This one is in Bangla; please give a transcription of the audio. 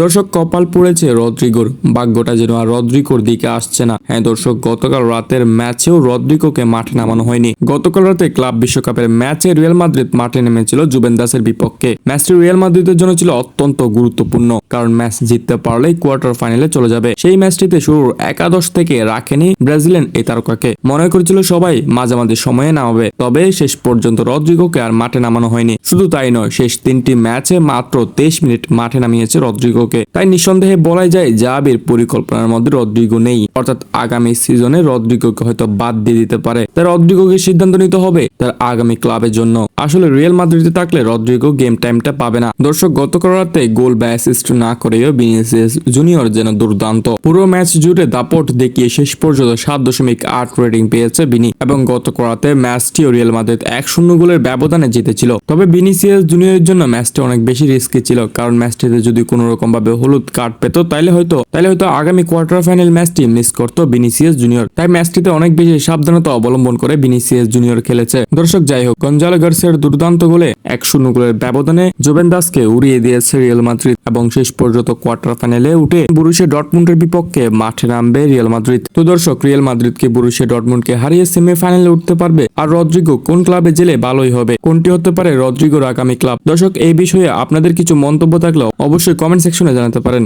দর্শক, কপাল পড়েছে রদ্রিগোর। ভাগ্যটা যেন আর রদ্রিগোর দিকে আসছে না। হ্যাঁ দর্শক, গতকাল রাতের ম্যাচেও রদ্রিকোকে মাঠে নামানো হয়নি। গতকাল রাতে ক্লাব বিশ্বকাপের ম্যাচে রিয়াল মাদ্রিদ মাঠে নেমেছিল জুবেন্দাসের বিপক্ষে। ম্যাচটি রিয়াল মাদ্রিদের জন্য ছিল অত্যন্ত গুরুত্বপূর্ণ, কারণ ম্যাচ জিততে পারলেই কোয়ার্টার ফাইনালে চলে যাবে। সেই ম্যাচটিতে শুরুর একাদশ থেকে রাখেনি ব্রাজিলিয়ান এই তারকাকে। মনে করেছিল সবাই মাঝামাঝি সময়ে নামাবে, তবে শেষ পর্যন্ত রদ্রিগোকে আর মাঠে নামানো হয়নি। শুধু তাই নয়, শেষ তিনটি ম্যাচে মাত্র তেইশ মিনিট মাঠে নামিয়েছে রদ্রিগোকে তাই নিঃসন্দেহে বলাই যায় জাবির পরিকল্পনার মধ্যে রদ্রিগো নেই। অর্থাৎ আগামী সিজনে রদ্রিগোকে হয়তো বাদ দিয়ে দিতে পারে। তাই রদ্রিগোকে সিদ্ধান্ত নিতে হবে তার আগামী ক্লাবের জন্য। আসলে রিয়াল মাদ্রিদে থাকলে রদ্রিগো গেম টাইমটা পাবে না। দর্শক, গতকাল রাতে গোল বা অ্যাসিস্ট না করেও বিনিসিয়াস জুনিয়র যেন দুর্দান্ত। পুরো ম্যাচ জুড়ে দাপট দেখিয়ে শেষ পর্যন্ত সাত দশমিক আট রেটিং পেয়েছে বিনি এবং গতকাল রাতে ম্যাচটিও রিয়াল মাদ্রিদ এক শূন্য গোলের ব্যবধানে জিতেছিল। তবে বিনিসিয়াস জুনিয়রের জন্য ম্যাচটা অনেক বেশি রিস্কি ছিল, কারণ ম্যাচটিতে যদি কোনো রকম ভাবে হলুদ কার্ড পেত, তাইলে হয়তো তাইলে হয়তো আগামী কোয়ার্টার ফাইনাল ম্যাচটি মিস করতো বিনিসিয়াস জুনিয়র। তাই ম্যাচটিতে অনেক বেশি সাবধানতা অবলম্বন করে বিনিসিয়াস জুনিয়র খেলেছে। দর্শক, যাই হোক, গঞ্জালো গার্সিয়ার দুর্দান্ত গোলে এক শূন্য গোলের ব্যবধানে জোবেন দাসকে উড়িয়ে দিয়েছে রিয়াল মাদ্রিদ এবং শেষ পর্যন্ত কোয়ার্টার ফাইনালে উঠে বুরুশে ডটমুন্ডের বিপক্ষে মাঠে নামবে রিয়াল মাদ্রিদ। তো দর্শক, রিয়াল মাদ্রিদকে বুরুশে ডটমুন্ডকে হারিয়ে সেমিফাইনালে উঠতে পারবে। আর রদ্রিগো কোন ক্লাবে জেলে ভালোই হবে? কোনটি হতে পারে রদ্রিগোর আগামী ক্লাব? দর্শক, এই বিষয়ে আপনাদের কিছু মন্তব্য থাকলেও অবশ্যই কমেন্ট সেকশনে জানাতে পারেন।